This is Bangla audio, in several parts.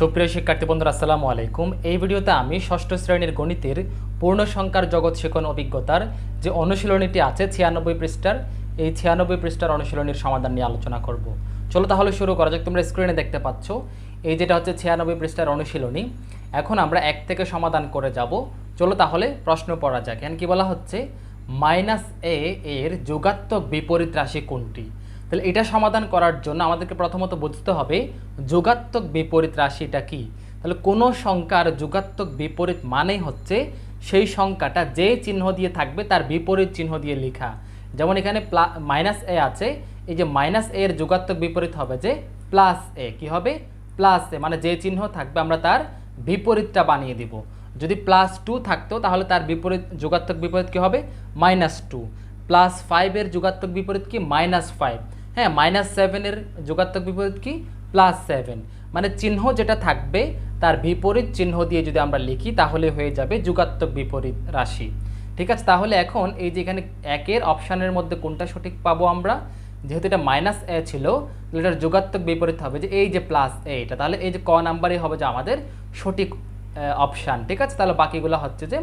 সুপ্রিয় শিক্ষার্থী বন্ধুরা, আসসালামু আলাইকুম। এই ভিডিওতে আমি ষষ্ঠ শ্রেণির গণিতের পূর্ণ সংখ্যার জগৎ শেখন অভিজ্ঞতার যে অনুশীলনীটি আছে, ছিয়ানব্বই পৃষ্ঠার, এই ছিয়ানব্বই পৃষ্ঠার অনুশীলনীর সমাধান নিয়ে আলোচনা করব। চলো তাহলে শুরু করা যাক, তোমরা স্ক্রিনে দেখতে পাচ্ছ। এই যেটা হচ্ছে ছিয়ানব্বই পৃষ্ঠার অনুশীলনী, এখন আমরা এক থেকে সমাধান করে যাব। চলো তাহলে প্রশ্ন পড়া যাক। এখানে কি বলা হচ্ছে? মাইনাস এ এর যোগাত্মক বিপরীত রাশি কোনটি? তাহলে এটা সমাধান করার জন্য আমাদেরকে প্রথমত বুঝতে হবে যোগাত্মক বিপরীত রাশিটা কি। তাহলে কোনো সংখ্যার যোগাত্মক বিপরীত মানেই হচ্ছে সেই সংখ্যাটা যে চিহ্ন দিয়ে থাকবে তার বিপরীত চিহ্ন দিয়ে লেখা। যেমন এখানে প্লা মাইনাস এ আছে, এই যে মাইনাস এ এর যোগাত্মক বিপরীত হবে যে প্লাস এ কি হবে? প্লাস এ মানে যে চিহ্ন থাকবে আমরা তার বিপরীতটা বানিয়ে দিব। যদি প্লাস টু থাকতো তাহলে তার বিপরীত যোগাত্মক বিপরীত কী হবে? মাইনাস টু প্লাস ফাইভের যোগাত্মক বিপরীত কি? মাইনাস ফাইভ হ্যাঁ মাইনাস সেভেনের যোগাত্মক বিপরীত কি? প্লাস সেভেন মানে চিহ্ন যেটা থাকবে, তার বিপরীত চিহ্ন দিয়ে যদি আমরা লিখি, তাহলে হয়ে যাবে যোগাত্মক বিপরীত রাশি। ঠিক আছে? তাহলে এখন এই যে এখানে একের অপশানের মধ্যে কোনটা সঠিক পাবো আমরা? যেহেতু এটা মাইনাস এ ছিল এটার যোগাত্মক বিপরীত হবে যে এই যে প্লাস এ এটা। তাহলে এই যে ক নাম্বারই হবে যে আমাদের সঠিক অপশান ঠিক আছে? তাহলে বাকিগুলো হচ্ছে যে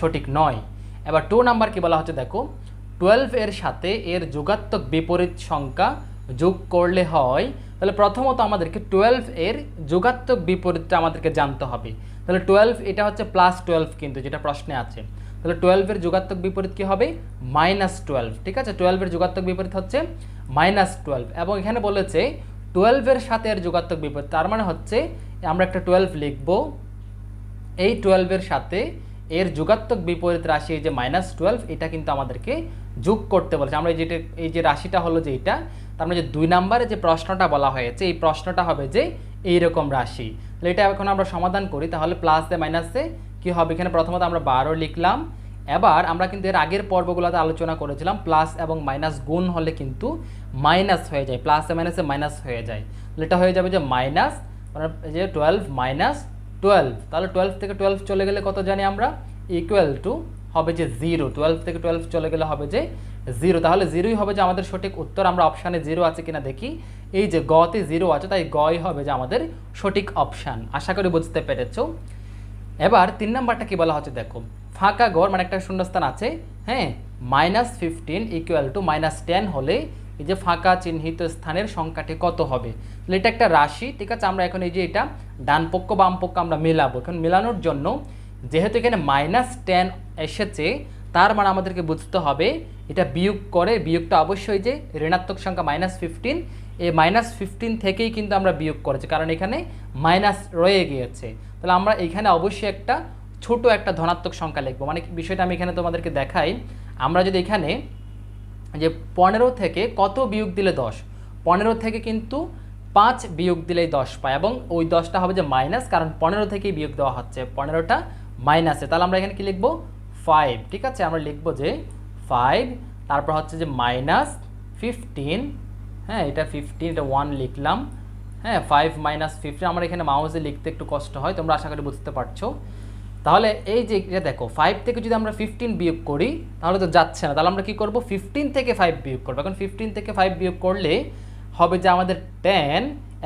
সঠিক নয়। এবার টু নাম্বার কি বলা হচ্ছে? দেখো টুয়েলভ এর সাথে এর যোগাত্মক বিপরীত সংখ্যা যোগ করলে হয়, তাহলে প্রথমত আমাদেরকে টুয়েলভ এর যোগাত্মক বিপরীতটা আমাদেরকে জানতে হবে। তাহলে টুয়েলভ এটা হচ্ছে প্লাস টুয়েলভ কিন্তু যেটা প্রশ্নে আছে। তাহলে টুয়েলভের যোগাত্মক বিপরীত কি হবে? মাইনাস টুয়েলভ ঠিক আছে? টুয়েলভের যোগাত্মক বিপরীত হচ্ছে মাইনাস টুয়েলভ এবং এখানে বলেছে টুয়েলভের সাথে এর যোগাত্মক বিপরীত, তার মানে হচ্ছে আমরা একটা টুয়েলভ লিখব। এই টুয়েলভের সাথে এর যুগাত্মক বিপরীত রাশি এই যে মাইনাস টুয়েলভ এটা কিন্তু আমাদেরকে যোগ করতে বলেছে। আমরা যেটা এই যে রাশিটা হলো যে এটা, তার মানে যে দুই নাম্বারে যে প্রশ্নটা বলা হয়েছে, এই প্রশ্নটা হবে যে এইরকম রাশি। তাহলে এটা এখন আমরা সমাধান করি, তাহলে প্লাস মাইনাসে কী হবে? এখানে প্রথমত আমরা বারো লিখলাম। এবার আমরা কিন্তু এর আগের পর্বগুলোতে আলোচনা করেছিলাম প্লাস এবং মাইনাস গুণ হলে কিন্তু মাইনাস হয়ে যায়। প্লাসে মাইনাসে মাইনাস হয়ে যায়। এটা হয়ে যাবে যে মাইনাস মানে যে টুয়েলভ মাইনাস টুয়েলভ তাহলে টুয়েলভ থেকে টুয়েলভ চলে গেলে কত জানি আমরা? ইকুয়াল টু হবে যে জিরো টুয়েলভ থেকে টুয়েলভ চলে গেলে হবে যে জিরো তাহলে জিরোই হবে যে আমাদের সঠিক উত্তর, আমরা অপশানে জিরো আছে কিনা দেখি। এই যে গতে জিরো আছে, তাই গই হবে যে আমাদের সঠিক অপশান আশা করি বুঝতে পেরেছ। এবার তিন নাম্বারটা কি বলা হচ্ছে দেখো, ফাঁকা ঘর মানে একটা শূন্যস্থান আছে হ্যাঁ minus fifteen equal to minus ten হলে এই যে ফাঁকা চিহ্নিত স্থানের সংখ্যাটি কত হবে? তাহলে এটা একটা রাশি, ঠিক আছে? আমরা এখন এই যে এটা ডান পক্ষ, বাম পক্ষ আমরা মেলাবো। এখন মেলানোর জন্য যেহেতু এখানে মাইনাস টেন এসেছে, তার মানে আমাদেরকে বুঝতে হবে এটা বিয়োগ করে, বিয়োগটা অবশ্যই যে ঋণাত্মক সংখ্যা মাইনাস ফিফটিন এই মাইনাস ফিফটিন থেকেই কিন্তু আমরা বিয়োগ করেছি, কারণ এখানে মাইনাস রয়ে গিয়েছে। তাহলে আমরা এখানে অবশ্যই একটা ছোট একটা ধনাত্মক সংখ্যা লিখব। মানে বিষয়টা আমি এখানে তোমাদেরকে দেখাই। আমরা যদি এখানে যে পনেরো থেকে কত বিয়োগ দিলে দশ? পনেরো থেকে কিন্তু পাঁচ বিয়োগ দিলেই দশ পায় এবং ওই দশটা হবে যে মাইনাস, কারণ পনেরো থেকেই বিয়োগ দেওয়া হচ্ছে। পনেরোটা মাইনাসে। তাহলে আমরা এখানে কি লিখব? ফাইভ ঠিক আছে? আমরা লিখব যে ফাইভ তারপর হচ্ছে যে মাইনাস ফিফটিন হ্যাঁ এটা ফিফটিন এটা ওয়ান লিখলাম। হ্যাঁ ফাইভ মাইনাস ফিফটিন আমার এখানে মাউসে লিখতে একটু কষ্ট হয়, তোমরা আশা করি বুঝতে পারছ। তাহলে এই যে এটা দেখো ফাইভ থেকে যদি আমরা ফিফটিন বিয়োগ করি, তাহলে তো যাচ্ছে না। তাহলে আমরা কি করব? ফিফটিন থেকে ফাইভ বিয়োগ করব। এখন ফিফটিন থেকে ফাইভ বিয়োগ করলে হবে যে আমাদের টেন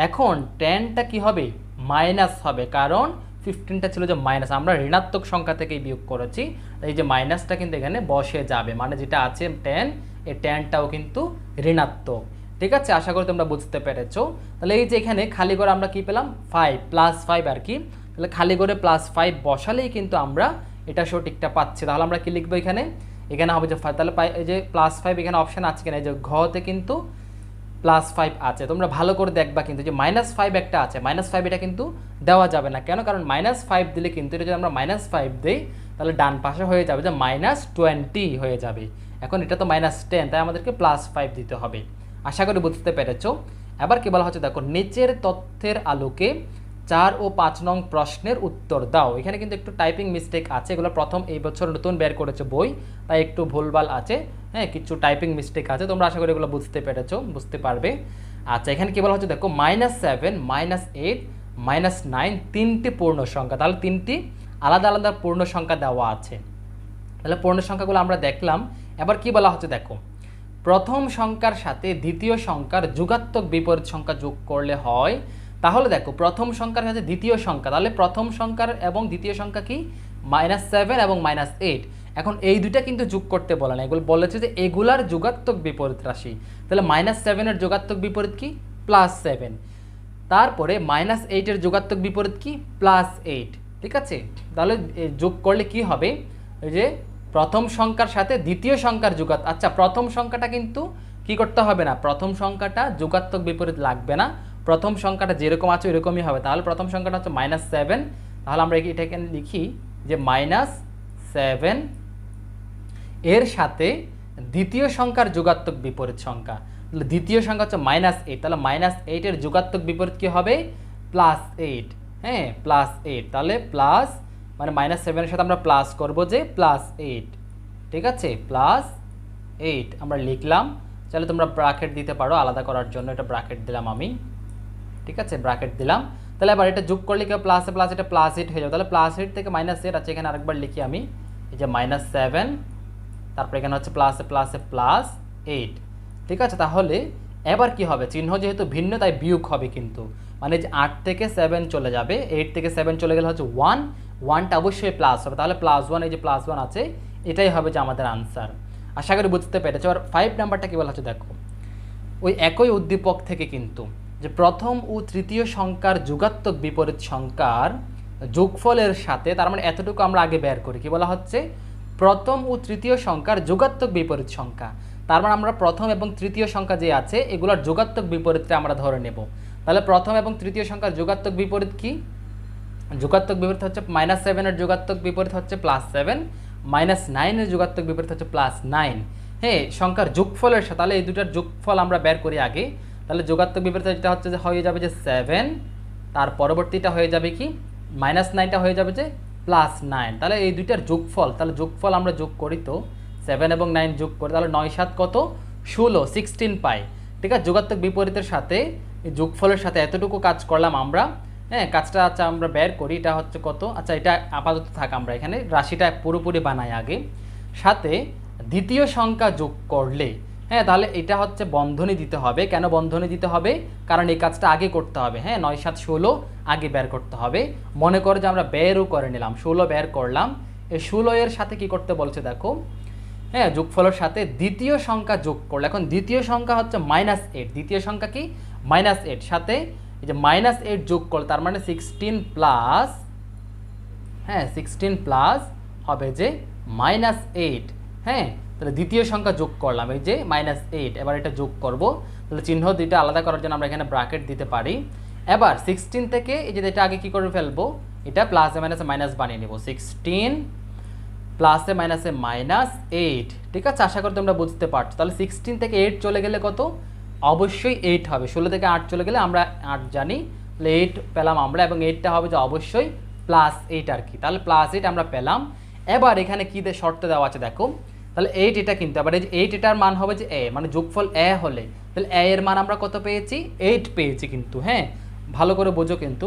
এখন টেনটা কি হবে? মাইনাস হবে। কারণ ফিফটিনটা ছিল যে মাইনাস আমরা ঋণাত্মক সংখ্যা থেকেই বিয়োগ করেছি। এই যে মাইনাসটা কিন্তু এখানে বসে যাবে। মানে যেটা আছে টেন এই টেনটাও কিন্তু ঋণাত্মক। ঠিক আছে? আশা করি তোমরা বুঝতে পেরেছ। তাহলে এই যে এখানে খালি করে আমরা কি পেলাম? ফাইভ প্লাস ফাইভ আর কি। তাহলে খালি করে প্লাস ফাইভ বসালেই কিন্তু আমরা এটা সঠিকটা পাচ্ছি। তাহলে আমরা কি লিখব এখানে? এখানে হবে যে তাহলে এই যে প্লাস ফাইভ এখানে অপশান আছে কিনা? এই যে ঘতে কিন্তু প্লাস ফাইভ আছে। তোমরা ভালো করে দেখবা কিন্তু যে মাইনাস ফাইভ একটা আছে। মাইনাস ফাইভ এটা কিন্তু দেওয়া যাবে না। কেন? কারণ মাইনাস ফাইভ দিলে কিন্তু এটা যদি আমরা মাইনাস ফাইভ দিই, তাহলে ডান পাশে হয়ে যাবে যে মাইনাস টোয়েন্টি হয়ে যাবে। এখন এটা তো মাইনাস টেন তাই আমাদেরকে প্লাস ফাইভ দিতে হবে। আশা করি বুঝতে পেরেছ। এবার কি বলা হচ্ছে? দেখো, নিচের তথ্যের আলোকে চার ও পাঁচ নং প্রশ্নের উত্তর দাও। এখানে কিন্তু একটু টাইপিং মিস্টেক আছে, এগুলো প্রথম এই বছর নতুন বের করেছে বই, তাই একটু ভুলভাল আছে। হ্যাঁ কিছু টাইপিং মিস্টেক আছে, তোমরা আশা করি এগুলো বুঝতে পেরেছ, বুঝতে পারবে। আচ্ছা এখানে কি বলা হচ্ছে? দেখো minus seven minus eight minus nine তিনটি পূর্ণ সংখ্যা। তাহলে তিনটি আলাদা আলাদা পূর্ণ সংখ্যা দেওয়া আছে। তাহলে পূর্ণ সংখ্যাগুলো আমরা দেখলাম। এবার কি বলা হচ্ছে? দেখো, প্রথম সংখ্যার সাথে দ্বিতীয় সংখ্যার যুগাত্মক বিপরীত সংখ্যা যোগ করলে হয় তাহলে দেখো, প্রথম সংখ্যার সাথে দ্বিতীয় সংখ্যা। তাহলে প্রথম সংখ্যার এবং দ্বিতীয় সংখ্যা কি? মাইনাস সেভেন এবং মাইনাস এইট এখন এই দুইটা কিন্তু যোগ করতে বলে না এগুলো বলেছে যে এগুলার যোগাত্মক বিপরীত রাশি। তাহলে মাইনাস সেভেনের যোগাত্মক বিপরীত কি? প্লাস সেভেন তারপরে মাইনাস এইটের যোগাত্মক বিপরীত কি? প্লাস এইট ঠিক আছে? তাহলে যোগ করলে কি হবে? যে প্রথম সংখ্যার সাথে দ্বিতীয় সংখ্যার যোগাত আচ্ছা প্রথম সংখ্যাটা কিন্তু কি করতে হবে না? প্রথম সংখ্যাটা যোগাত্মক বিপরীত লাগবে না। প্রথম সংখ্যাটা যেরকম আছে ওইরকমই হবে। তাহলে প্রথম সংখ্যাটা হচ্ছে মাইনাস সেভেন তাহলে আমরা এটাকে লিখি যে মাইনাস সেভেন এর সাথে দ্বিতীয় সংখ্যার যোগাত্মক বিপরীত সংখ্যা। দ্বিতীয় সংখ্যা হচ্ছে মাইনাস এইট তাহলে মাইনাস এইটের যোগাত্মক বিপরীত কী হবে? প্লাস এইট হ্যাঁ প্লাস এইট তাহলে প্লাস মানে মাইনাস সেভেনের সাথে আমরা প্লাস করব যে প্লাস এইট ঠিক আছে? প্লাস এইট আমরা লিখলাম। তাহলে তোমরা ব্রাকেট দিতে পারো আলাদা করার জন্য। এটা ব্রাকেট দিলাম আমি। ঠিক আছে ব্রাকেট দিলাম। তাহলে এবার এটা যোগ করলে কি প্লাসে প্লাস এটা প্লাস এইট হয়ে যাবে। তাহলে প্লাস এইট থেকে মাইনাস এইট আছে, এখানে আরেকবার লিখি আমি। এই যে মাইনাস সেভেন তারপরে এখানে হচ্ছে প্লাসে প্লাসে প্লাস এইট ঠিক আছে, তাহলে এবার কি হবে? চিহ্ন যেহেতু ভিন্ন, তাই বিয়োগ হবে কিন্তু। মানে যে আট থেকে সেভেন চলে যাবে এইট থেকে সেভেন চলে গেলে হচ্ছে ওয়ান ওয়ানটা অবশ্যই প্লাস হবে। তাহলে প্লাস ওয়ান এই যে প্লাস ওয়ান আছে, এটাই হবে যে আমাদের আনসার আশা করি বুঝতে পেরেছ। আর ফাইভ নাম্বারটা কী বলা হচ্ছে? দেখো। ওই একই উদ্দীপক থেকে কিন্তু যে প্রথম ও তৃতীয় সংখ্যার যুগাত্মক বিপরীত সংখ্যার যোগফলের সাথে তার মানে এতটুকু আমরা আগে বের করি। কি বলা হচ্ছে? প্রথম ও তৃতীয় সংখ্যার যোগাত্মক বিপরীত সংখ্যা। তার মানে আমরা প্রথম এবং তৃতীয় সংখ্যা যে আছে, এগুলোর যোগাত্মক বিপরীতটা আমরা ধরে নেব। তাহলে প্রথম এবং তৃতীয় সংখ্যার যোগাত্মক বিপরীত কি? যোগাত্মক বিপরীত হচ্ছে মাইনাস সেভেনের যোগাত্মক বিপরীত হচ্ছে প্লাস সেভেন মাইনাস নাইনের যোগাত্মক বিপরীত হচ্ছে প্লাস নাইন হ্যাঁ সংখ্যার যোগফলের সাথে, তাহলে এই দুটার যোগফল আমরা বের করি আগে। তাহলে যোগাত্মক বিপরীত যেটা হচ্ছে যে হয়ে যাবে যে সেভেন তার পরবর্তীটা হয়ে যাবে কি? মাইনাস নাইনটা হয়ে যাবে যে প্লাস নাইন তাহলে এই দুইটার যোগফল, তাহলে যোগফল আমরা যোগ করি তো সেভেন এবং নাইন যোগ করি, তাহলে নয় সাত কত? ষোলো সিক্সটিন পাই। ঠিক আছে? যোগাত্মক বিপরীতের সাথে এই যোগফলের সাথে এতটুকু কাজ করলাম আমরা। হ্যাঁ কাজটা আচ্ছা আমরা বের করি, এটা হচ্ছে কত? আচ্ছা এটা আপাতত থাক আমরা এখানে, রাশিটা পুরোপুরি বানাই আগে। সাথে দ্বিতীয় সংখ্যা যোগ করলে হ্যাঁ তাহলে এটা হচ্ছে বন্ধনী দিতে হবে। কেন বন্ধনী দিতে হবে? কারণ এই কাজটা আগে করতে হবে। হ্যাঁ নয়, সাত, ষোলো আগে বের করতে হবে। মনে করো যে আমরা বেরও করে নিলাম, ষোলো বের করলাম। এই ষোলো এর সাথে কি করতে বলছে দেখো? হ্যাঁ যোগফলের সাথে দ্বিতীয় সংখ্যা যোগ করলে, এখন দ্বিতীয় সংখ্যা হচ্ছে মাইনাস এইট দ্বিতীয় সংখ্যা কি? মাইনাস এইট সাথে এই যে মাইনাস এইট যোগ করলে, তার মানে সিক্সটিন প্লাস হ্যাঁ সিক্সটিন প্লাস হবে যে মাইনাস এইট হ্যাঁ তাহলে দ্বিতীয় সংখ্যা যোগ করলাম, এই যে মাইনাস এইট এবার এটা যোগ করব। তাহলে চিহ্ন দুইটা আলাদা করার জন্য আমরা এখানে ব্রাকেট দিতে পারি। এবার সিক্সটিন থেকে এই যে এটা আগে কী করে ফেলব? এটা প্লাসে মাইনাসে মাইনাস বানিয়ে নেব। সিক্সটিন প্লাসে মাইনাসে মাইনাস এইট ঠিক আছে? আশা করি তোমরা বুঝতে পারছ। তাহলে সিক্সটিন থেকে এইট চলে গেলে কত? অবশ্যই এইট হবে। ষোলো থেকে আট চলে গেলে আমরা আট জানি। তাহলে এইট পেলাম আমরা এবং এইটটা হবে যে অবশ্যই প্লাস এইট আর কি। তাহলে প্লাস এইট আমরা পেলাম। এবার এখানে কী শর্ত দেওয়া আছে দেখো। তাহলে এইট এটা কিনতে, আবার এই এইট এটার মান হবে যে এ মানে যোগফল এ হলে, তাহলে এ এর মান আমরা কত পেয়েছি? এইট পেয়েছি কিন্তু হ্যাঁ? ভালো করে বোঝো কিন্তু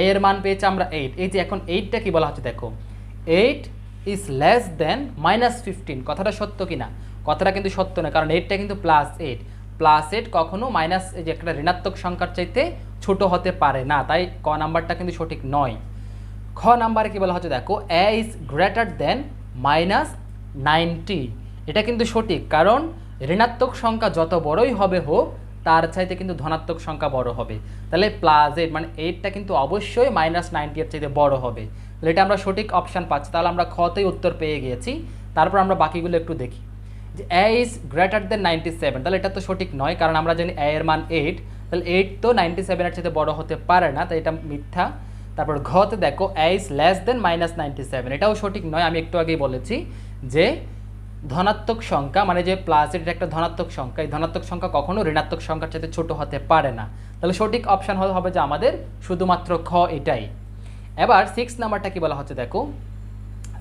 এ এর মান পেয়েছি আমরা এইট এই যে এখন এইটটা কি বলা হচ্ছে দেখো? Eight is less than minus fifteen কথাটা সত্য কি না কথাটা কিন্তু সত্য না কারণ এইটটা কিন্তু প্লাস এইট প্লাস এইট কখনো মাইনাস এই যে একটা ঋণাত্মক সংখ্যার চাইতে ছোট হতে পারে না, তাই ক নাম্বারটা কিন্তু সঠিক নয়। খ নাম্বারে কি বলা হচ্ছে দেখো? A is greater than minus ninety. এটা কিন্তু সঠিক, কারণ ঋণাত্মক সংখ্যা যত বড়ই হবে হোক, তার চাইতে কিন্তু ধনাত্মক সংখ্যা বড় হবে। তাহলে প্লাস এইট মানে এইটটা কিন্তু অবশ্যই মাইনাস নাইনটি এর চাইতে বড় হবে। তাহলে এটা আমরা সঠিক অপশান পাচ্ছি। তাহলে আমরা খতেই উত্তর পেয়ে গিয়েছি। তারপর আমরা বাকিগুলো একটু দেখি। যে A is greater than ninety seven তাহলে এটা তো সঠিক নয়, কারণ আমরা জানি এ এর মান এইট তাহলে এইট তো নাইনটি সেভেনের চাইতে বড় হতে পারে না, তাই এটা মিথ্যা। তারপর ঘতে দেখো A is less than minus ninety seven এটাও সঠিক নয়, আমি একটু আগেই বলেছি যে ধনাত্মক সংখ্যা মানে যে প্লাস এটা একটা ধনাত্মক সংখ্যা, এই ধনাত্মক সংখ্যা কখনো ঋণাত্মক সংখ্যার চাইতে ছোট হতে পারে না। তাহলে সঠিক অপশান হবে যে আমাদের শুধুমাত্র খ এটাই। এবার সিক্স নাম্বারটা কি বলা হচ্ছে দেখো?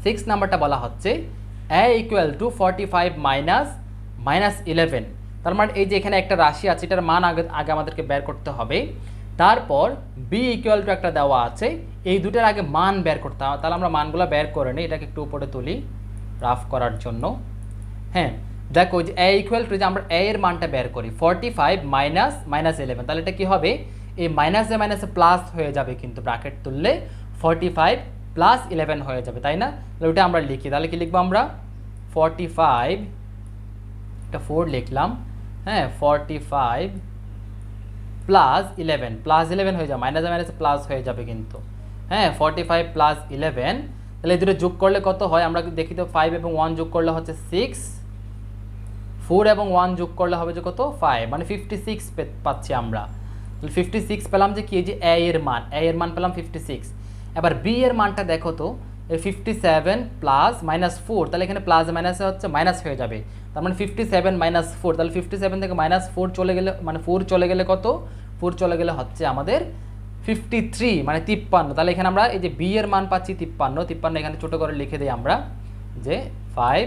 সিক্স নাম্বারটা বলা হচ্ছে A equal to forty five minus minus eleven তার মানে এই যে এখানে একটা রাশি আছে, এটার মান আগে আগে আমাদেরকে বের করতে হবে। তারপর বি ইকুয়াল টু একটা দেওয়া আছে, এই দুটার আগে মান বের করতে হবে। তাহলে আমরা মানগুলো বের করে নিই, এটাকে একটু উপরে তুলি রাফ করার জন্য। হ্যাঁ দেখো যে এ ইকুয়াল টু যে আমরা এ এর মানটা বের করি forty five minus minus eleven তাহলে এটা কী হবে? এই মাইনাসে মাইনাসে প্লাস হয়ে যাবে কিন্তু ব্র্যাকেট তুললে ফর্টি ফাইভ প্লাস ইলেভেন হয়ে যাবে, তাই না? তাহলে ওটা আমরা লিখি, তাহলে কি লিখব আমরা? ফর্টি ফাইভ একটা ফোর লিখলাম হ্যাঁ forty five plus eleven plus eleven হয়ে যাবে মাইনাসে মাইনাসে প্লাস হয়ে যাবে কিন্তু। হ্যাঁ ফর্টি ফাইভ প্লাস ইলেভেন তাহলে দুটো যোগ করলে কত হয়? আমরা দেখি তো ফাইভ এবং ওয়ান যোগ করলে হচ্ছে সিক্স ফোর এবং ওয়ান যোগ করলে হবে যে কত? ফাইভ মানে ফিফটি সিক্স পাচ্ছি আমরা। ফিফটি সিক্স পেলাম যে কি? যে এ এর মান এ এর মান পেলাম ফিফটি সিক্স এবার বি এর মানটা দেখো তো fifty seven plus minus four তাহলে এখানে প্লাস মাইনাসে হচ্ছে মাইনাস হয়ে যাবে। তার মানে ফিফটি সেভেন মাইনাস ফোর তাহলে ফিফটি সেভেন থেকে মাইনাস ফোর চলে গেলে মানে ফোর চলে গেলে কত? ফোর চলে গেলে হচ্ছে আমাদের ফিফটি থ্রি মানে তিপ্পান্ন। তাহলে এখানে আমরা এই যে বি এর মান পাচ্ছি তিপ্পান্ন তিপ্পান্ন এখানে ছোটো করে লিখে দিই আমরা যে ফাইভ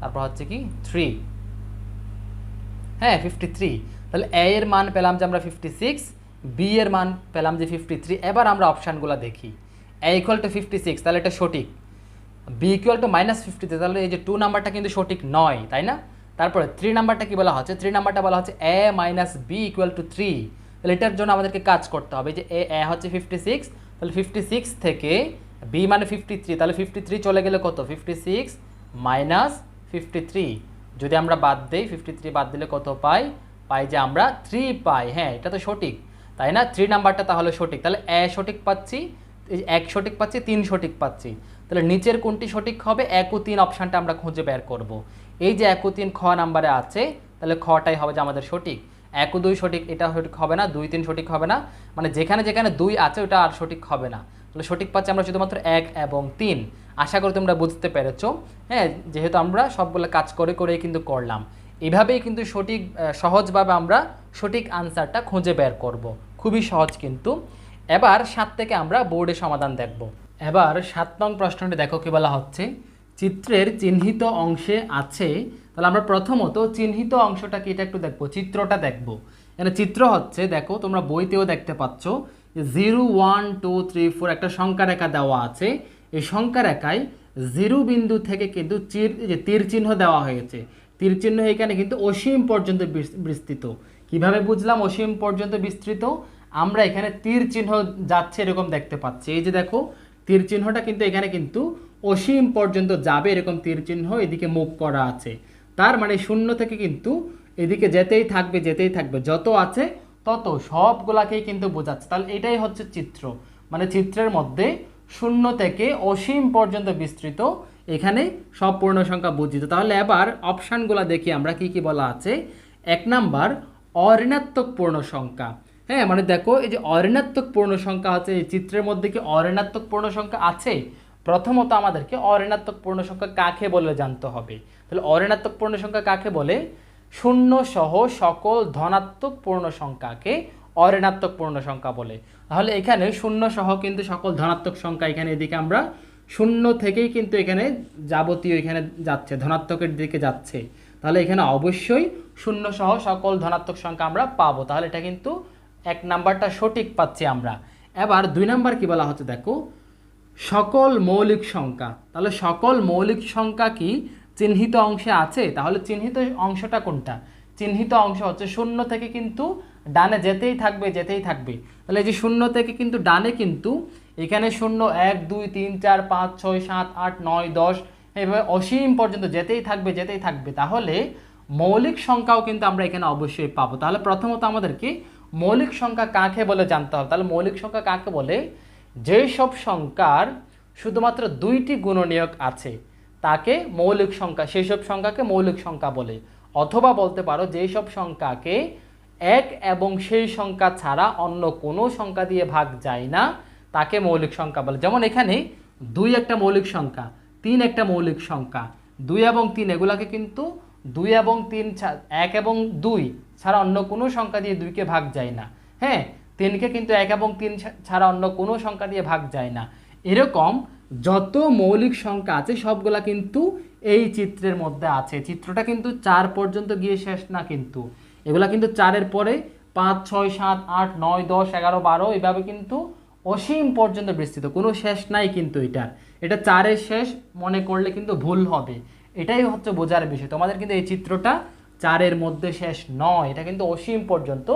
তারপর হচ্ছে কি থ্রি হ্যাঁ ফিফটি থ্রি তাহলে এ এর মান পেলাম যে আমরা ফিফটি সিক্স বি এর মান পেলাম যে ফিফটি থ্রি এবার আমরা অপশানগুলো দেখি। A equal to fifty six তাহলে এটা সঠিক। বি ইকুয়াল টু মাইনাস ফিফটিতে তাহলে এই যে টু নাম্বারটা কিন্তু সঠিক নয়, তাই না? তারপরে থ্রি নাম্বারটা কি বলা হচ্ছে? থ্রি নাম্বারটা বলা হচ্ছে A minus B equal to three তাহলে এটার জন্য আমাদেরকে কাজ করতে হবে যে এ এ হচ্ছে ফিফটি সিক্স তাহলে ফিফটি সিক্স থেকে বি মানে ফিফটি থ্রি তাহলে ফিফটি থ্রি চলে গেলে কত? Fifty six minus fifty three যদি আমরা বাদ দিই ফিফটি থ্রি বাদ দিলে কত পাই? পাই যে আমরা থ্রি পাই। হ্যাঁ এটা তো সঠিক। তাই না? থ্রি নাম্বারটা তাহলে সঠিক। তাহলে এ সঠিক পাচ্ছি এক সঠিক পাচ্ছি, তিন সঠিক পাচ্ছি। তাহলে নিচের কোনটি সঠিক হবে? এক ও তিন অপশানটা আমরা খুঁজে বের করব। এই যে এক ও তিন খ নাম্বারে আছে, তাহলে খটাই হবে যে আমাদের সঠিক। এক ও দুই সঠিক, এটা সঠিক হবে না। দুই তিন সঠিক হবে না। মানে যেখানে যেখানে দুই আছে, ওটা আর সঠিক হবে না। তাহলে সঠিক পাচ্ছি আমরা শুধুমাত্র এক এবং তিন। আশা করি তোমরা বুঝতে পেরেছ। হ্যাঁ যেহেতু আমরা সবগুলো কাজ করে করেই কিন্তু করলাম। এভাবেই কিন্তু সঠিক সহজভাবে আমরা সঠিক আনসারটা খুঁজে বের করব। খুবই সহজ কিন্তু। এবার সাত থেকে আমরা বোর্ডে সমাধান দেখব। এবার সাত নং প্রশ্নটি দেখো কি বলা হচ্ছে। চিত্রের চিহ্নিত অংশে আছে, তাহলে আমরা প্রথমত চিহ্নিত অংশটা কি, এটা একটু দেখব, চিত্রটা দেখব। এখানে চিত্র হচ্ছে, দেখো, তোমরা বইতেও দেখতে পাচ্ছ যে zero, one, two, three, four একটা সংখ্যা রেখা দেওয়া আছে। এই সংখ্যা রেখায় জিরো বিন্দু থেকে কিন্তু চির যে তীর চিহ্ন দেওয়া হয়েছে। তীর চিহ্ন এখানে কিন্তু অসীম পর্যন্ত বিস- বিস্তৃত। কীভাবে বুঝলাম অসীম পর্যন্ত বিস্তৃত? আমরা এখানে তীর চিহ্ন যাচ্ছে এরকম দেখতে পাচ্ছি। এই যে দেখো তীর চিহ্নটা কিন্তু এখানে কিন্তু অসীম পর্যন্ত যাবে এরকম তীর চিহ্ন এদিকে মুখ করা আছে। তার মানে শূন্য থেকে কিন্তু এদিকে যেতেই থাকবে যেতেই থাকবে। যত আছে তত সবগুলাকেই কিন্তু বোঝাচ্ছে। তাহলে এটাই হচ্ছে চিত্র। মানে চিত্রের মধ্যে শূন্য থেকে অসীম পর্যন্ত বিস্তৃত এখানে সব পূর্ণ সংখ্যা বুঝিত তাহলে এবার অপশানগুলো দেখি আমরা কি কি বলা আছে। এক নাম্বার, অঋণাত্মক পূর্ণ সংখ্যা হ্যাঁ মানে দেখো, এই যে অঋণাত্মক পূর্ণ সংখ্যা আছে, এই চিত্রের মধ্যে কি অঋণাত্মক পূর্ণ সংখ্যা আছে? প্রথমত আমাদেরকে অঋণাত্মক পূর্ণ সংখ্যা কাকে বলে জানতে হবে? তাহলে অঋণাত্মক পূর্ণ সংখ্যা কাকে বলে? শূন্য সহ সকল ধনাত্মক পূর্ণ সংখ্যাকে অঋণাত্মক পূর্ণ সংখ্যা বলে। তাহলে এখানে শূন্য সহ কিন্তু সকল ধনাত্মক সংখ্যা এখানে এদিকে আমরা শূন্য থেকেই কিন্তু এখানে যাবতীয় এখানে যাচ্ছে, ধনাত্মকের দিকে যাচ্ছে। তাহলে এখানে অবশ্যই শূন্য সহ সকল ধনাত্মক সংখ্যা আমরা পাবো। তাহলে এটা কিন্তু এক নাম্বারটা সঠিক পাচ্ছি আমরা। এবার দুই নাম্বার কি বলা হচ্ছে দেখো? সকল মৌলিক সংখ্যা। তাহলে সকল মৌলিক সংখ্যা কি? চিহ্নিত অংশে আছে? তাহলে চিহ্নিত অংশটা কোনটা? চিহ্নিত অংশ হচ্ছে শূন্য থেকে কিন্তু ডানে যেতেই থাকবে যেতেই থাকবে। তাহলে এই যে শূন্য থেকে কিন্তু ডানে কিন্তু এখানে শূন্য এক, দুই, তিন, চার, পাঁচ, ছয়, সাত, আট, নয়, দশ এভাবে অসীম পর্যন্ত যেতেই থাকবে যেতেই থাকবে। তাহলে মৌলিক সংখ্যাও কিন্তু আমরা এখানে অবশ্যই পাবো। তাহলে প্রথমত আমাদেরকে মৌলিক সংখ্যা কাকে বলে জানতে হবে? তাহলে মৌলিক সংখ্যা কাকে বলে? যেই সব সংখ্যার শুধুমাত্র দুইটি গুণনীয়ক আছে, তাকে মৌলিক সংখ্যা, সেই সব সংখ্যাকে মৌলিক সংখ্যা বলে। অথবা বলতে পারো, যেই সব সংখ্যাকে এক এবং সেই সংখ্যা ছাড়া অন্য কোনো সংখ্যা দিয়ে ভাগ যায় না, তাকে মৌলিক সংখ্যা বলে। যেমন এখানে দুই একটা মৌলিক সংখ্যা, তিন একটা মৌলিক সংখ্যা। দুই এবং তিন, এগুলাকে কিন্তু দুই এবং তিন এক এবং দুই ছাড়া অন্য কোনো সংখ্যা দিয়ে দুইকে ভাগ যায় না। হ্যাঁ তিনকে কিন্তু এক এবং তিন ছাড়া অন্য কোনো সংখ্যা দিয়ে ভাগ যায় না। এরকম যত মৌলিক সংখ্যা আছে, সবগুলা কিন্তু এই চিত্রের মধ্যে আছে। চিত্রটা কিন্তু চার পর্যন্ত গিয়ে শেষ না কিন্তু। এগুলা কিন্তু চারের পরে পাঁচ, ছয়, সাত, আট, নয়, দশ, এগারো, বারো, এভাবে কিন্তু অসীম পর্যন্ত বিস্তৃত। কোনো শেষ নাই কিন্তু এটার এটা চারের শেষ মনে করলে কিন্তু ভুল হবে। এটাই হচ্ছে বোঝার বিষয়। তোমাদের কিন্তু এই চিত্রটা চারের মধ্যে শেষ নয়। এটা কিন্তু অসীম পর্যন্ত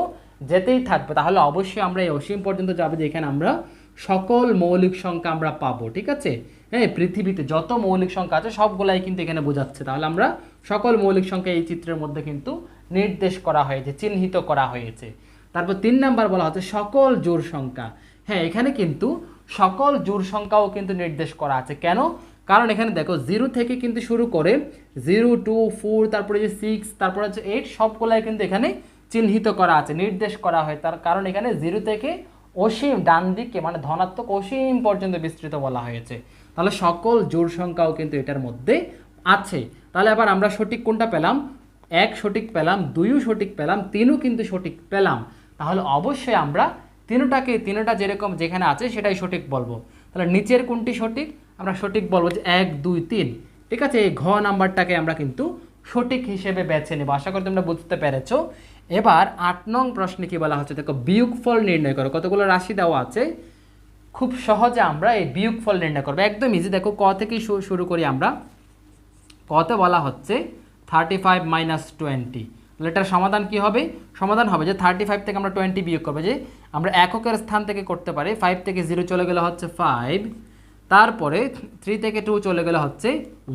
যেতেই থাকবে। তাহলে অবশ্যই আমরা এই অসীম পর্যন্ত যাবে যেখানে আমরা সকল মৌলিক সংখ্যা আমরা পাবো, ঠিক আছে? হ্যাঁ পৃথিবীতে যত মৌলিক সংখ্যা আছে সবগুলাই কিন্তু এখানে বোঝাচ্ছে। তাহলে আমরা সকল মৌলিক সংখ্যা এই চিত্রের মধ্যে কিন্তু নির্দেশ করা হয়েছে, চিহ্নিত করা হয়েছে। তারপর তিন নাম্বার বলা হচ্ছে সকল জোড় সংখ্যা। হ্যাঁ এখানে কিন্তু সকল জোড় সংখ্যাও কিন্তু নির্দেশ করা আছে। কেন? কারণ এখানে দেখো জিরো থেকে কিন্তু শুরু করে জিরো টু ফোর তারপরে যে সিক্স তারপরে হচ্ছে এইট সবগুলাই কিন্তু এখানে চিহ্নিত করা আছে, নির্দেশ করা হয়। তার কারণ এখানে জিরো থেকে অসীম ডান দিকে মানে ধনাত্মক অসীম পর্যন্ত বিস্তৃত বলা হয়েছে। তাহলে সকল জোড় সংখ্যাও কিন্তু এটার মধ্যে আছে। তাহলে আবার আমরা সঠিক কোনটা পেলাম? এক সঠিক পেলাম, দুইও সঠিক পেলাম, তিনও কিন্তু সঠিক পেলাম। তাহলে অবশ্যই আমরা তিনটাকে, তিনটা যেরকম যেখানে আছে সেটাই সঠিক বলব। তাহলে নিচের কোনটি সঠিক? আমরা সঠিক বলব যে এক, দুই, তিন। ঠিক আছে, এই ঘ নাম্বারটাকে আমরা কিন্তু সঠিক হিসেবে বেছে নেব। আশা করি তোমরা বুঝতে পেরেছ। এবার আট নং প্রশ্নে কি বলা হচ্ছে? দেখো, বিয়োগফল নির্ণয় করো। কতগুলো রাশি দেওয়া আছে? খুব সহজে আমরা এই বিয়োগফল নির্ণয় করব। একদম ইজি দেখো, ক থেকে শুরু করি আমরা। কতে বলা হচ্ছে থার্টি ফাইভ মাইনাস টোয়েন্টি তাহলে এটার সমাধান কি হবে? সমাধান হবে যে থার্টি ফাইভ থেকে আমরা টোয়েন্টি বিয়োগ করব। যে আমরা এককের স্থান থেকে করতে পারি ফাইভ থেকে জিরো চলে গেলে হচ্ছে ফাইভ তারপরে থ্রি থেকে টু চলে গেলে হচ্ছে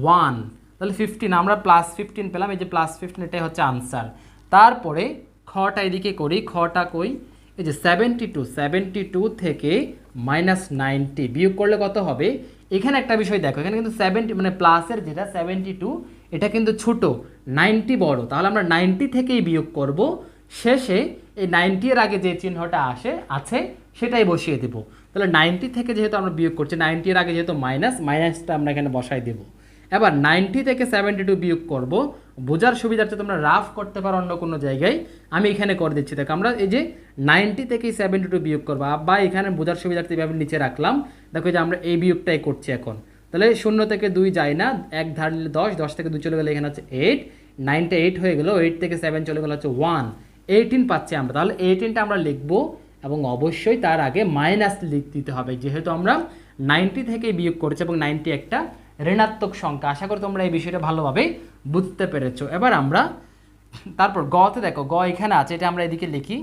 ওয়ান তাহলে ফিফটিন আমরা প্লাস ফিফটিন পেলাম, এই যে প্লাস ফিফটিন এটাই হচ্ছে আনসার তারপরে খটা এদিকে করি, খটা কই? এই যে সেভেন্টি টু সেভেন্টি টু থেকে মাইনাস নাইনটি বিয়োগ করলে কত হবে? এখানে একটা বিষয় দেখো, এখানে কিন্তু সেভেন্টি মানে প্লাসের যেটা সেভেন্টি টু এটা কিন্তু ছোটো নাইনটি বড়। তাহলে আমরা নাইনটি থেকেই বিয়োগ করব। শেষে এই নাইনটি এর আগে যে চিহ্নটা আসে, আছে, সেটাই বসিয়ে দেবো। তাহলে নাইনটি থেকে যেহেতু আমরা বিয়োগ করছি, নাইনটি এর আগে যেহেতু মাইনাস, মাইনাসটা আমরা এখানে বসাই দেবো। এবার নাইনটি থেকে সেভেন্টি টু বিয়োগ করব, বোঝার সুবিধার্থে তোমরা রাফ করতে পারো অন্য কোনো জায়গায়। আমি এখানে করে দিচ্ছি, দেখো আমরা এই যে নাইনটি থেকে সেভেন্টি টু বিয়োগ করব। বা এখানে বোঝার সুবিধার্থে এভাবে নিচে রাখলাম। দেখো যে আমরা এই বিয়োগটাই করছি এখন। তাহলে শূন্য থেকে দুই যায় না, এক ধার নিলে দশ দশ থেকে দুই চলে গেলে এখানে হচ্ছে এইট নাইনটা এইট হয়ে গেলো এইট থেকে সেভেন চলে গেলো হচ্ছে ওয়ান এইটিন পাচ্ছি আমরা, তাহলে এইটিনটা আমরা লিখব। এবং অবশ্যই তার আগে মাইনাস লিখ দিতে হবে। যেহেতু আমরা নাইনটি থেকে বিয়োগ করেছি এবং নাইনটি একটা ঋণাত্মক সংখ্যা। আশা করি তোমরা এই বিষয়টা ভালোভাবে বুঝতে পেরেছ। এবার আমরা তারপর গতে দেখো, গ এখানে আছে, এটা আমরা এদিকে লিখি।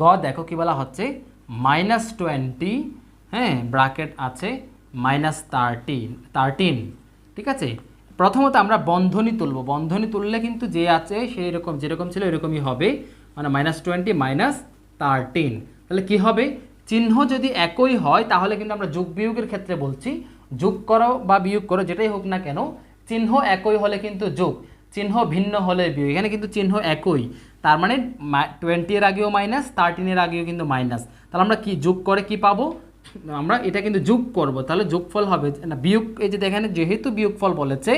গ দেখো কি বলা হচ্ছে? মাইনাস টোয়েন্টি হ্যাঁ ব্রাকেট আছে মাইনাস থার্টিন থার্টিন ঠিক আছে? প্রথমত আমরা বন্ধনী তুলব। বন্ধনী তুললে কিন্তু যে আছে, সেই রকম, যেরকম ছিল এরকমই হবে। মানে মাইনাস টোয়েন্টি মাইনাস থার্টিন তাহলে কি হবে? চিহ্ন যদি একই হয়, তাহলে কিন্তু আমরা যোগ বিয়োগের ক্ষেত্রে বলছি। যোগ করো বা বিয়োগ করো, যেটাই হোক না কেন, চিহ্ন একই হলে কিন্তু যোগ, চিহ্ন ভিন্ন হলে বিয়োগ। এখানে কিন্তু চিহ্ন একই। তার মানে টোয়েন্টি এর আগেও মাইনাস থার্টিনের আগেও কিন্তু মাইনাস তাহলে আমরা কি, যোগ করে কি পাবো? আমরা এটা কিন্তু যোগ করব। তাহলে যোগফল হবে, না, বিয়োগ, এই যে এখানে যেহেতু বিয়োগফল বলেছে,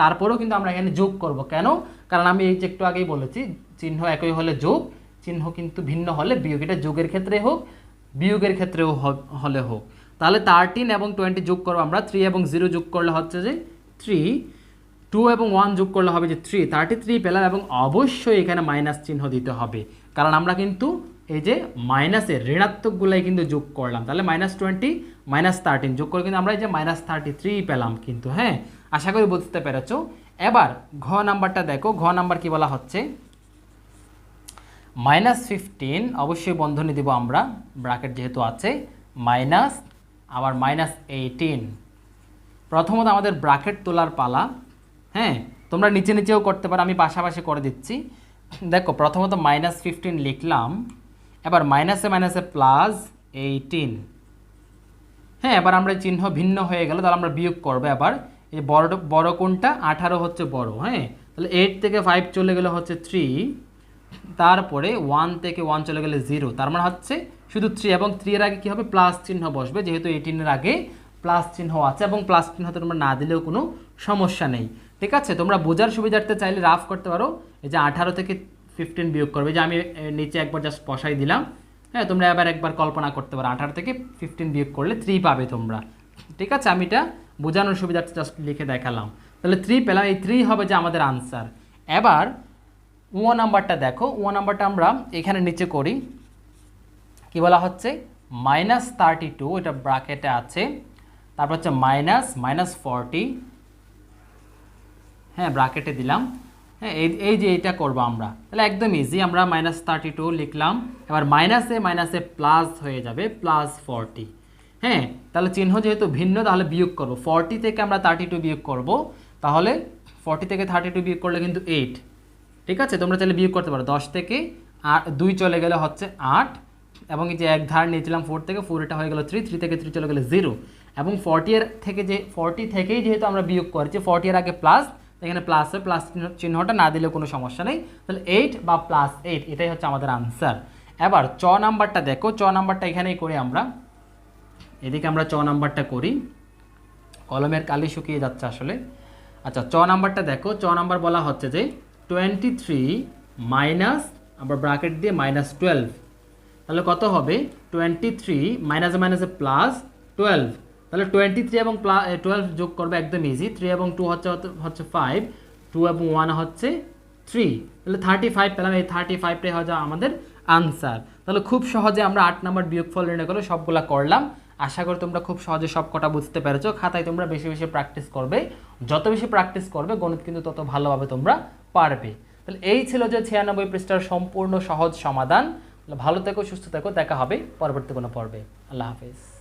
তারপরেও কিন্তু আমরা এখানে যোগ করব। কেন? কারণ আমি এই যে একটু আগেই বলেছি, চিহ্ন একই হলে যোগ চিহ্ন কিন্তু ভিন্ন হলে বিয়োগ। এটা যোগের ক্ষেত্রে হোক, বিয়োগের ক্ষেত্রেও হলে হোক। তাহলে থার্টিন এবং টোয়েন্টি যোগ করব আমরা থ্রি এবং জিরো যোগ করলে হচ্ছে যে থ্রি টু এবং ওয়ান যোগ করলে হবে যে থ্রি থার্টি থ্রি পেলাম এবং অবশ্যই এখানে মাইনাস চিহ্ন দিতে হবে। কারণ আমরা কিন্তু এই যে মাইনাসের ঋণাত্মকগুলাই কিন্তু যোগ করলাম। তাহলে মাইনাস টোয়েন্টি মাইনাস থার্টিন যোগ করে কিন্তু আমরা এই যে মাইনাস থার্টি থ্রি পেলাম কিন্তু হ্যাঁ? আশা করি বুঝতে পেরেছ। এবার ঘ নাম্বারটা দেখো। ঘ নাম্বার কি বলা হচ্ছে? মাইনাস ফিফটিন অবশ্যই বন্ধনী দিব আমরা ব্রাকেট যেহেতু আছে, মাইনাস, আবার মাইনাস এইটিন প্রথমত আমাদের ব্রাকেট তোলার পালা হ্যাঁ? তোমরা নিচে নিচেও করতে পারো, আমি পাশাপাশি করে দিচ্ছি। দেখো, প্রথমত মাইনাস ফিফটিন লিখলাম, এবার মাইনাসে মাইনাসে প্লাস এইটিন হ্যাঁ এবার আমরা চিহ্ন ভিন্ন হয়ে গেল, তাহলে আমরা বিয়োগ করব এবার। এই বড় বড় কোনটা? আঠারো হচ্ছে বড় হ্যাঁ? তাহলে এইট থেকে ফাইভ চলে গেলে হচ্ছে থ্রি তারপরে ওয়ান থেকে ওয়ান চলে গেলে জিরো তার মানে হচ্ছে শুধু থ্রি এবং থ্রি এর আগে কী হবে? প্লাস চিহ্ন বসবে। যেহেতু এইটিনের আগে প্লাস চিহ্ন আছে এবং প্লাস চিহ্ন তোমরা না দিলেও কোনো সমস্যা নেই। ঠিক আছে? তোমরা বোঝার সুবিধার্থে চাইলে রাফ করতে পারো। এই যে আঠারো থেকে ফিফটিন বিয়োগ করবে। যে আমি নিচে একবার জাস্ট বসাই দিলাম। হ্যাঁ তোমরা এবার একবার কল্পনা করতে পারো। আঠারো থেকে ফিফটিন বিয়োগ করলে থ্রি পাবে তোমরা। ঠিক আছে? আমি এটা বোঝানোর সুবিধার্থে জাস্ট লিখে দেখালাম। তাহলে থ্রি পেলাম। এই থ্রি হবে যে আমাদের আনসার এবার ও নাম্বারটা দেখো ও নাম্বারটা আমরা এখানে নিচে করি। কি বলা হচ্ছে? মাইনাস থার্টি টু, এটা ব্রাকেটে আছে। তারপর হচ্ছে মাইনাস মাইনাস ফর্টি। হ্যাঁ ব্রাকেটে দিলাম। হ্যাঁ এই এই যে এটা করব আমরা। তাহলে একদম ইজি আমরা মাইনাস থার্টি টু লিখলাম। এবার মাইনাসে মাইনাসে প্লাস হয়ে যাবে প্লাস ফর্টি। হ্যাঁ তাহলে চিহ্ন যেহেতু ভিন্ন, তাহলে বিয়োগ করব। ফর্টি থেকে আমরা থার্টি টু বিয়োগ করব। তাহলে ফর্টি থেকে থার্টি টু বিয়োগ করলে কিন্তু এইট ঠিক আছে? তোমরা চাইলে বিয়োগ করতে পারো। দশ থেকে আট দুই চলে গেলে হচ্ছে আট এবং এই যে এক ধার নিয়েছিলাম ফোর থেকে ফোর এটা হয়ে গেল থ্রি থ্রি থেকে থ্রি চলে গেলে জিরো এবং ফর্টি এর থেকে যে ফর্টি থেকেই যেহেতু আমরা বিয়োগ করেছি ফর্টি এর আগে প্লাস এখানে প্লাস প্লাস চিহ্নটা না দিলেও কোনো সমস্যা নেই। তাহলে এইট বা প্লাস এইট এটাই হচ্ছে আমাদের আনসার এবার চ নাম্বারটা দেখো। চ নাম্বারটা এখানেই করি আমরা। এদিকে আমরা চ নাম্বারটা করি। কলমের কালি শুকিয়ে যাচ্ছে আসলে। আচ্ছা চ নাম্বারটা দেখো। চ নাম্বার বলা হচ্ছে যে টোয়েন্টি থ্রি মাইনাস আবার ব্রাকেট দিয়ে মাইনাস টুয়েলভ তাহলে কত হবে? টোয়েন্টি থ্রি মাইনাসে মাইনাসে প্লাস টুয়েলভ তাহলে টোয়েন্টি থ্রি এবং প্লাস টুয়েলভ যোগ করবে একদম ইজি থ্রি এবং টু হচ্ছে হচ্ছে ফাইভ টু এবং ওয়ান হচ্ছে থ্রি তাহলে থার্টি ফাইভ পেলাম, এই থার্টি ফাইভটাই হচ্ছে আমাদের আনসার তাহলে খুব সহজে আমরা আট নাম্বার বিয়োগফল নির্ণয় করে সবগুলা করলাম। আশা করি তোমরা খুব সহজে সব কটা বুঝতে পেরেছ। খাতায় তোমরা বেশি বেশি প্র্যাকটিস করবে। যত বেশি প্র্যাকটিস করবে, গণিত কিন্তু তত ভালোভাবে তোমরা পারবে। তাহলে এই ছিল যে ছিয়ানব্বই পৃষ্ঠার সম্পূর্ণ সহজ সমাধান। ভালো থেকো, সুস্থ থেকো, দেখা হবে পরবর্তী কোনো পর্বে। আল্লাহ হাফিজ।